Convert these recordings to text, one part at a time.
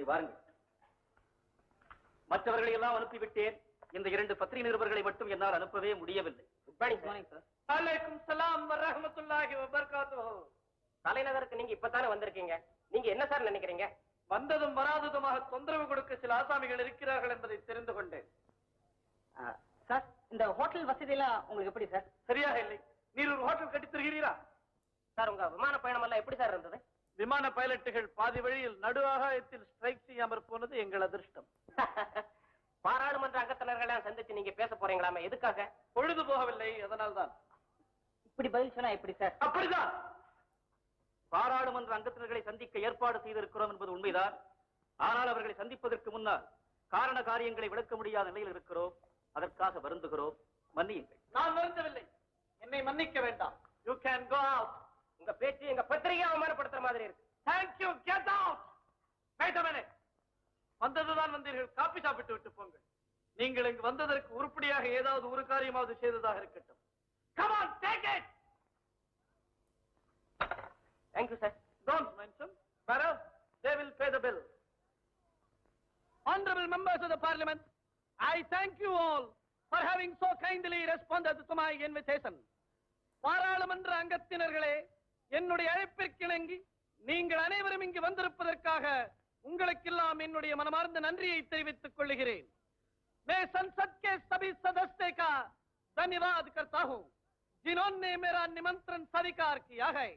சரி வாருங்கள். மற்றவர்களை எல்லாம் அனுப்பிவிட்டேன். இந்த இரண்டு பத்திரிகை நிருபர்களை மட்டும் என்னால் அனுப்பவே முடியவில்லை. தலைநகருக்கு நீங்க இப்பதானே வந்திருக்கீங்க. நீங்க என்ன சார் நினைக்கிறீங்க? வந்ததும் வராததுமாக தொந்தரவு கொடுக்க சில ஆசாமிகள் இருக்கிறார்கள் என்பதை தெரிந்து கொண்டேன். சார் இந்த ஹோட்டல் வசதி எல்லாம் உங்களுக்கு எப்படி சார்? சரியாக இல்லை. நீர் ஒரு ஹோட்டல் கட்டித் தருகிறீரா? சார் உங்க விமான பயணம் எல்லாம் எப்படி சார் இருந்தது? விமான பைலட்டுகள் பாதி வழியில் நடு ஆகாயத்தில் ஸ்ட்ரைக் செய்யாமற் போனது எங்கள் அதிர்ஷ்டம். பாராளுமன்ற அங்கத்தினர்களை சந்திச்சு நீங்க பேச போறீங்களாமே எதுக்காக? பொழுது போகவில்லை அதனால்தான். இப்படி பதில் சொன்னா எப்படி சார்? அப்படிதான். பாராளுமன்ற அங்கத்தினர்களை சந்திக்க ஏற்பாடு செய்திருக்கிறோம் என்பது உண்மைதான். ஆனால் அவர்களை சந்திப்பதற்கு முன்னால் காரண காரியங்களை விளக்க முடியாத நிலையில் இருக்கிறோம். அதற்காக வருந்துகிறோம். மன்னியுங்கள். நான் வருந்தவில்லை. என்னை மன்னிக்க வேண்டாம். யூ கேன் கோ அவுட் உங்க பேச்சு எங்க பத்திரிகை அவமானப்படுத்துற மாதிரி இருக்கு தேங்க்யூ கெட் அவுட் பேசமேனே வந்ததுதான் வந்தீர்கள் காப்பி சாப்பிட்டு விட்டு போங்க நீங்கள் இங்கு வந்ததற்கு உருப்படியாக ஏதாவது ஒரு காரியமாவது செய்ததாக இருக்கட்டும் come on take it thank you sir don't mention Barrow, they will pay the bill. Honorable members of the parliament, I thank you all for having so kindly responded to my invitation. பாராளுமன்ற அங்கத்தினர்களே என்னுடைய அழைப்பிற்கிணங்கி நீங்கள் அனைவரும் இங்கு வந்திருப்பதற்காக உங்களுக்கெல்லாம் என்னுடைய மனமார்ந்த நன்றியை தெரிவித்துக் கொள்கிறேன் மே संसद के सभी सदस्य का धन्यवाद करता हूं जिन्होंने मेरा निमंत्रण स्वीकार किया है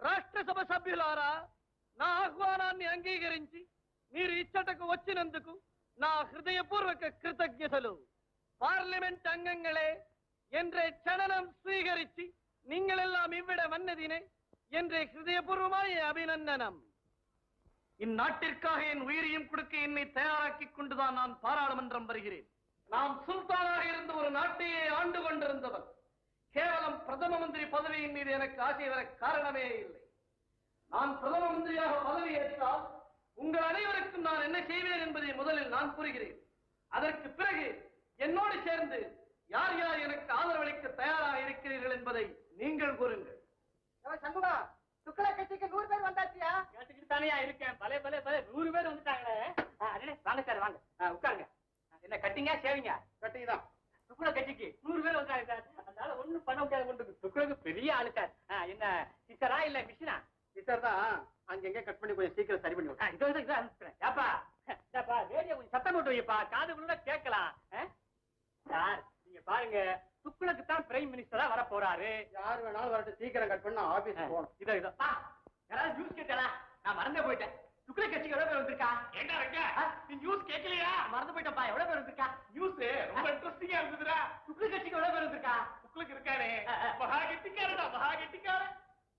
రాష్ట్రసభ సభ్యులారా నా ఆహ్వానాన్ని అంగీకరించి మీరు ఇచ్చటకు వచ్చినందుకు నా హృదయపూర్వక కృతజ్ఞతలు పార్లమెంట్ అంగంగళే ఎండ్రే చలనం స్వీకరించి நீங்கள் எல்லாம் இவ்விட வந்ததினை என்றே ஹிருதயபூர்வமாய அபிநந்தனம். இந்நாட்டிற்காக என் உயிரையும் கொடுக்க என்னை தயாராக்கிக் கொண்டுதான் நான் பாராளுமன்றம் வருகிறேன். நாம் சுல்தானாக இருந்த ஒரு நாட்டையே ஆண்டு கொண்டிருந்தவர் கேவலம் பிரதம மந்திரி பதவியின் மீது எனக்கு ஆசை வர காரணமே இல்லை. நான் பிரதம மந்திரியாக பதவி ஏற்றால் உங்கள் அனைவருக்கும் நான் என்ன செய்வேன் என்பதை முதலில் நான் கூறுகிறேன். அதற்கு பிறகு என்னோடு சேர்ந்து யார் யார் எனக்கு ஆதரவளிக்க தயாராக இருக்கிறீர்கள் என்பதை நீங்கள் கூறுங்கள். சண்முகா சுக்கல கட்சிக்கு நூறு பேர் வந்தாச்சியா? கேட்டுக்கிட்டு தானே இருக்கேன். பலே பலே பலே நூறு பேர் வந்துட்டாங்களே. ஆ, அடடே, வாங்க சார் வாங்க. உட்காருங்க. என்ன கட்டிங்க சேவிங்க கட்டிங் தான். துக்குள கட்சிக்கு நூறு பேர் வந்தாங்க சார். அதனால ஒண்ணும் பண்ண முடியாது கொண்டு துக்குளுக்கு பெரிய ஆளு சார். ஆ, என்ன சிஸ்டரா இல்ல மிஷினா டீச்சர் தான். அங்கங்க கட் பண்ணி கொஞ்சம் சீக்கிரம் சரி பண்ணி இதோ இதோ அனுப்பிச்சுறேன். ஏப்பா ஏப்பா ரேடியோ கொஞ்சம் சத்தம் போட்டு வைப்பா காதுக்குள்ள கேட்கலாம்? சார் நீங்க பாருங்க. துக்குளுக்கு தான் பிரைம் மினிஸ்டரா வர போறாரு யார் வேணாலும் வரட்டும் சீக்கிரம் கட் பண்ண ஆபீஸ் போகணும். இதோ இதோ. யாராவது நியூஸ் கேட்டா நான் மறந்தே போயிட்டேன். துக்குள கட்சிக்கு எவ்வளவு பேர் வந்திருக்கா? என்ன இருக்க? நீ நியூஸ் கேட்கலையா? மறந்து போயிட்டப்பா எவ்வளவு பேர் வந்திருக்கா? நியூஸ் ரொம்ப இன்ட்ரெஸ்டிங்கா இருந்ததுடா. துக்குள கட்சிக்கு எவ்வளவு பேர் வந்திருக்கா? ஆ, ஆ. மகா கெட்டிக்காரடா மகா கெட்டிக்காரன்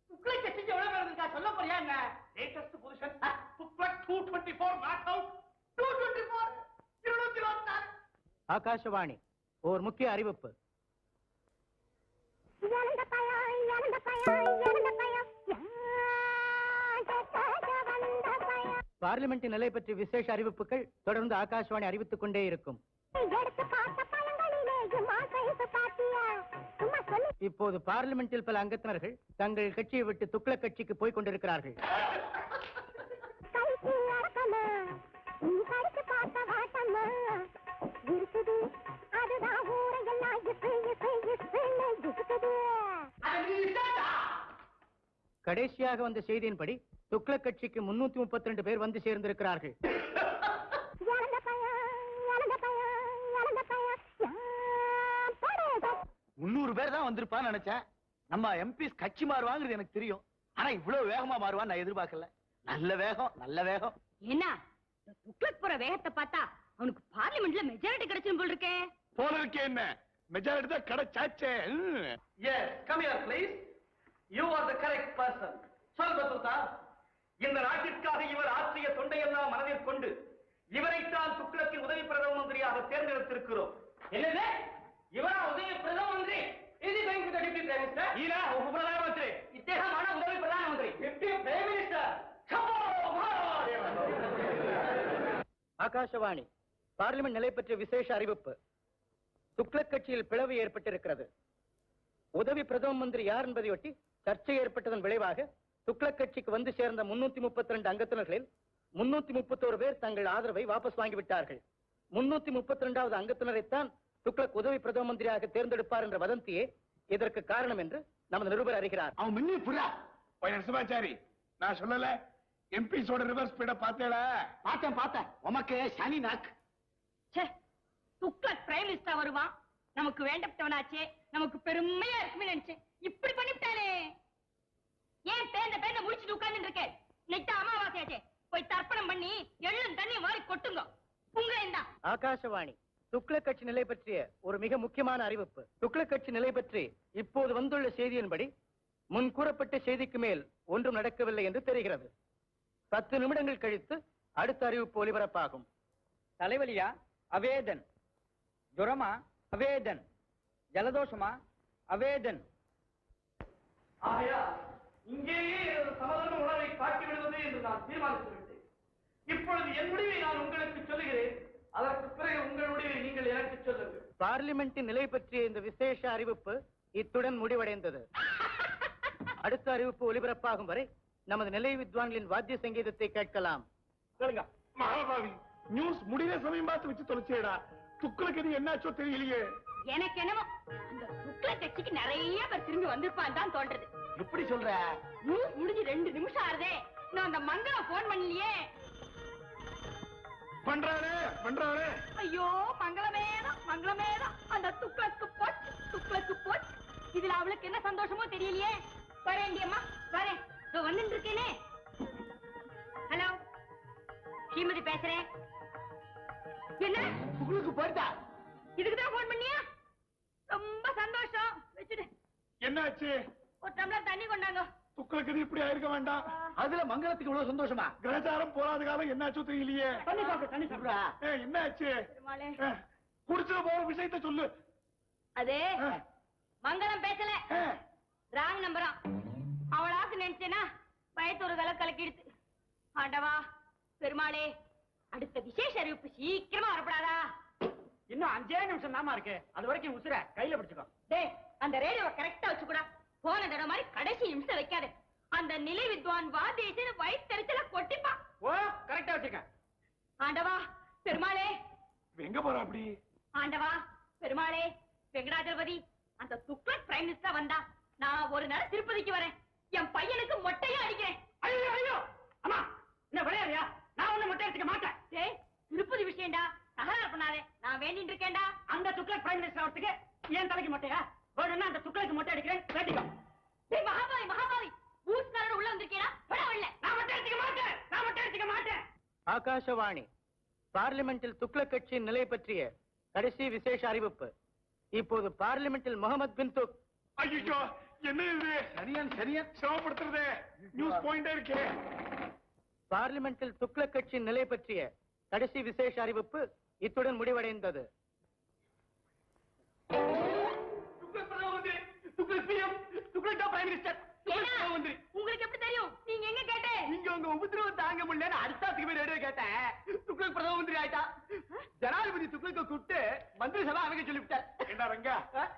துக்குள கட்சிக்கு எவ்வளவு பேர் வந்திருக்கா? சொல்ல போறியா என்ன? Latest position booklet 224 not out 224 இருநூத்தி இருபத்தாறு ஆகாஷவாணி ஓர் முக்கிய அறிவிப்பு. பயம் பார்லிமெண்டின் நிலை பற்றி விசேஷ அறிவிப்புகள் தொடர்ந்து ஆகாஷவாணி அறிவித்துக் கொண்டே இருக்கும். இப்போது பார்லிமெண்டில் பல அங்கத்தினர்கள் தங்கள் கட்சியை விட்டு துக்ளக் கட்சிக்கு போய் கொண்டிருக்கிறார்கள். கடைசியாக வந்த செய்தியின்படி துக்ளக் கட்சிக்கு முன்னூத்தி முப்பத்தி ரெண்டு பேர் வந்து சேர்ந்திருக்கிறார்கள். முன்னூறு பேர் தான் வந்திருப்பான்னு நினைச்சேன். நம்ம எம்பிஸ் கட்சி மாறுவாங்கிறது எனக்கு தெரியும். ஆனா இவ்வளவு வேகமா மாறுவான்னு நான் எதிர்பார்க்கல. நல்ல வேகம் நல்ல வேகம். என்ன? துக்ளக் போற வேகத்தை பார்த்தா அவனுக்கு பார்லிமெண்ட்ல மெஜாரிட்டி கிடைச்சும் போல் இருக்கே. போல இருக்கே என்ன? மெஜாரிட்டி தான் கிடைச்சாச்சே. ம். Yes, come here, please. You are the correct person. சொல் பத்துதா இந்த நாட்டிற்காக இவர் ஆற்றிய தொண்டையெல்லாம் மனதில் கொண்டு இவரைத்தான் துக்ளக்கின் உதவி பிரதம மந்திரியாக தேர்ந்தெடுத்திருக்கிறோம். என்னது? இவரா உதவி பிரதம மந்திரி? Deputy prime minister. ஈரா உப பிரதம மந்திரி. இத்தேகமான உதவி பிரதான மந்திரி. Deputy prime minister. Akashvani parliament நிலை பற்றிய விசேஷ அறிவிப்பு. துக்ளக் கட்சியில் பிளவு ஏற்பட்டிருக்கிறது. உதவி பிரதம மந்திரி யார் என்பதையொட்டி சர்ச்சை ஏற்பட்டதன் விளைவாக துக்ளக் கட்சிக்கு வந்து சேர்ந்த முன்னூத்தி முப்பத்தி ரெண்டு அங்கத்தினர்களில் முன்னூத்தி முப்பத்தோரு பேர் தங்கள் ஆதரவை வாபஸ் வாங்கிவிட்டார்கள். முன்னூத்தி முப்பத்தி ரெண்டாவது அங்கத்தினரைத்தான் துக்ளக் உதவி பிரதம மந்திரியாக தேர்ந்தெடுப்பார் என்ற வதந்தியே இதற்கு காரணம் என்று நமது நிருபர் அறிகிறார். அவன் மின்னி புறா. சிவாச்சாரி நான் சொல்லல. எம்பிஸோட ரிவர்ஸ் ஸ்பீட பார்த்தேடா. பார்த்தேன் பார்த்தேன். உமக்கு சனி நாக்கு ச்சே துக்ளக் பிரைம் மினிஸ்டர் வருவான். நமக்கு வேண்டப்பட்டவனாச்சே. நமக்கு பெருமையா இருக்குமே நினைச்சேன். இப்படி பண்ணிவிட்டானே. ஏன் பேந்த பேந்த முடிச்சுட்டு உட்கார்ந்து இருக்கேன் தான் அமாவாசையாச்சே. போய் தர்ப்பணம் பண்ணி எள்ளும் தண்ணி வாரி கொட்டுங்க. உங்க இந்தா ஆகாசவாணி துக்ளக் கட்சி நிலை பற்றிய ஒரு மிக முக்கியமான அறிவிப்பு. துக்ளக் கட்சி நிலை பற்றி இப்போது வந்துள்ள செய்தியின்படி முன் கூறப்பட்ட செய்திக்கு மேல் ஒன்றும் நடக்கவில்லை என்று தெரிகிறது. பத்து நிமிடங்கள் கழித்து அடுத்த அறிவிப்பு ஒலிபரப்பாகும். தலைவலியா? அவேதன். ஜுரமா? அவேதன். ஜலதோஷமா? அவேதன். ஆகையா இங்கேயே சமதர்ம உணவை காட்டி விடுவது என்று நான் தீர்மானித்து விட்டேன் இப்பொழுது என் முடிவை நான் உங்களுக்கு சொல்லுகிறேன். அதற்கு பிறகு உங்கள் முடிவை நீங்கள் எனக்கு சொல்லுங்கள். பார்லிமெண்டின் நிலை பற்றிய இந்த விசேஷ அறிவிப்பு இத்துடன் முடிவடைந்தது. அடுத்த அறிவிப்பு ஒலிபரப்பாகும் வரை நமது நிலை வித்வான்களின் வாத்திய சங்கீதத்தை கேட்கலாம். சொல்லுங்க மகாபாவி நியூஸ் முடிகிற சமயம் பார்த்து வச்சு தொலைச்சேடா. துக்குளுக்கு இது என்னாச்சோ தெரியலையே. எனக்கு என்னமோ அந்த துக்ளக் கட்சிக்கு நிறைய பேர் திரும்பி வந்திருப்பான் தான் தோன்றது. எப்படி சொல்ற? நியூஸ் முடிஞ்சு ரெண்டு நிமிஷம் ஆறுதே நான் அந்த மங்களம் போன் பண்ணலையே. பண்றானே பண்றானே ஐயோ மங்களமேதான் மங்களமேதான் அந்த துக்ளக்கு போச்சு துக்ளக்கு போச்சு. இதுல அவளுக்கு என்ன சந்தோஷமோ தெரியலையே. வரேண்டியம்மா வரேன் வந்துட்டு இருக்கேனே. ஹலோ ஸ்ரீமதி பேசுறேன். என்ன? உங்களுக்கு போயிட்டா? இதுக்கு தான் போன் பண்ணியா ரொம்ப சந்தோஷம் வச்சுடு என்னாச்சு? ஒரு டம்ளர் தண்ணி கொண்டாங்க. துக்குளுக்கு இது இப்படி ஆயிருக்க வேண்டாம். அதுல மங்களத்துக்கு இவ்வளவு சந்தோஷமா? கிரகச்சாரம் போராத காலம் என்னாச்சோ தெரியலையே? தண்ணி சாப்பிடு தண்ணி சாப்பிடுறா ஏய், என்னாச்சு? பெருமாளே. ஏய், குடிச்சிட போற விஷயத்த சொல்லு. அது ஏய், மங்களம் பேசல. ஏய், ராங் நம்பரா. அவளாக்கு நினைச்சேனா பயத்தொரு கல கலக்கிடுத்து. ஆண்டவா பெருமாளே அடுத்த விசேஷ அறிவிப்பு சீக்கிரமா வரப்படாதா? இன்னும் அஞ்சே நிமிஷம் தாமா இருக்கு. அது வரைக்கும் உசுர கையில பிடிச்சுக்கோ. டேய் அந்த ரேடியோவை கரெக்டா வச்சுக்கூடா. போன தடவை மாதிரி கடைசி நிமிஷம் வைக்காது. அந்த நிலை வித்வான் வாதேசன் வயிற்றுல கொட்டிப்பா. ஓ கரெக்டா வச்சுக்க ஆண்டவா பெருமாளே. எங்க போறா அப்படி? ஆண்டவா பெருமாளே வெங்கடாஜலபதி அந்த துக்ளக் பிரைம் மினிஸ்டர் வந்தா நான் ஒரு நாள் திருப்பதிக்கு வரேன். என் பையனுக்கு மொட்டையா அடிக்கிறேன். ஐயோ ஐயோ! அம்மா என்ன விளையாடுறியா? நான் ஒண்ணு மொட்டை எடுத்துக்க மாட்டேன். டேய் திருப்பதி விஷயம்டா. தகராறு பண்ணாதே. நான் வேண்டிட்டு இருக்கேன்டா. அந்த துக்ளக் பிரைம் மினிஸ்டர் வரத்துக்கு ஏன் தலைக்கு மொட்டையா? வேணும்னா அந்த துக்ளக்கு மொட்டை அடிக்கிறேன். வேட்டிக்கோ. டேய் மகாபாவி மகாபாவி பூஸ்காரன் உள்ள வந்திருக்கீடா விட வரல நான் மொட்டை எடுத்துக்க மாட்டேன். நான் மொட்டை எடுத்துக்க மாட்டேன். ஆகாசவாணி பார்லிமெண்டில் துக்ளக் கட்சியின் நிலை பற்றிய கடைசி விசேஷ அறிவிப்பு. இப்போது பார்லிமெண்டில் முகமது பின் துக். ஐயோ என்ன இது? சரியன் சரியன். சிரமப்படுத்துறதே. நியூஸ் பாயிண்டே இருக்கே. பார்லிமெண்டில் துக்ளக் கட்சியின் நிலை பற்றிய கடைசி விசேஷ அறிவிப்பு இத்துடன் முடிவடைந்தது. மினிஸ்டர் துக்ளக் மந்திரி உங்களுக்கு எப்படி தெரியும்? நீங்க எங்க கேட்டே? நீங்க உங்க உபதிரவம் தாங்க முடியல அடுத்தாத்துக்கு போய் ரேடியோ கேட்டேன். துக்ளக் பிரதம மந்திரி ஆயிட்டா. ஜனாதிபதி துக்ளக்க கூப்பிட்டு மந்திரி சபை அமைக்க சொல்லிவிட்டார். என்ன ரங்கா?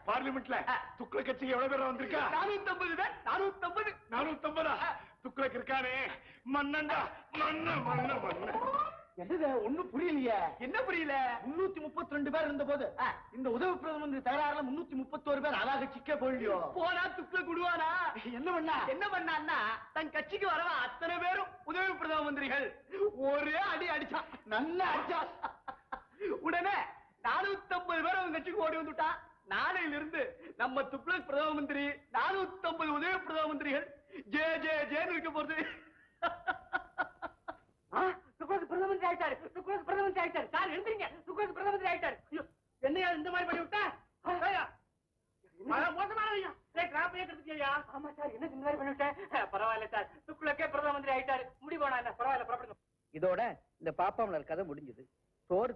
பார்லிமெண்ட்ல துக்குள கட்சிக்கு எவ்வளவு பேர் வந்திருக்கா? நானூத்தி ஐம்பது பேர். நானூத்தி ஐம்பது நானூத்தி ஐம்பதா இருக்கானே. மன்னண்டா மண்ண மண்ண மண்ண என்னது? ஒண்ணும் புரியலையே. என்ன புரியல? முன்னூத்தி முப்பத்தி ரெண்டு பேர் இருந்த போது இந்த உதவி பிரதம மந்திரி தகராறுல முன்னூத்தி முப்பத்தோரு பேர் அதாக சிக்க போயிடுயோ போனா துக்ள குடுவானா? என்ன பண்ணா? என்ன பண்ணான்னா தன் கட்சிக்கு வரவ அத்தனை பேரும் உதவி பிரதம மந்திரிகள் ஒரே அடி அடிச்சான் நல்லா அடிச்சா. உடனே நானூத்தி ஐம்பது பேர் அவங்க கட்சிக்கு ஓடி வந்துட்டான் நாளையில இருந்து நம்ம துக்ளக் பிரதம மந்திரி நானூத்தி ஐம்பது உதவி பிரதம மந்திரிகள் ஜே ஜே ஜேன்னு இருக்க போறது துக்ளக்கு பிரதம மந்திரி ஆயிட்டாரு துக்ளக்கு பிரதம மந்திரி ஆயிட்டாரு. சார் எழுந்திருங்க. துக்ளக்கு பிரதம மந்திரி ஆயிட்டாரு என்னையா இந்த மாதிரி பண்ணி விட்டா? ஐயா, கிராப் ஏக்கிறதுக்கு ஆமா சார் என்ன இந்த மாதிரி பரவாயில்ல சார். துக்குலக்கே பிரதம மந்திரி ஆயிட்டாரு. முடிவோனா என்ன? பரவாயில்ல புறப்படுங்க. இதோட இந்த பாப்பாமலர் கதை முடிஞ்சது. சோறு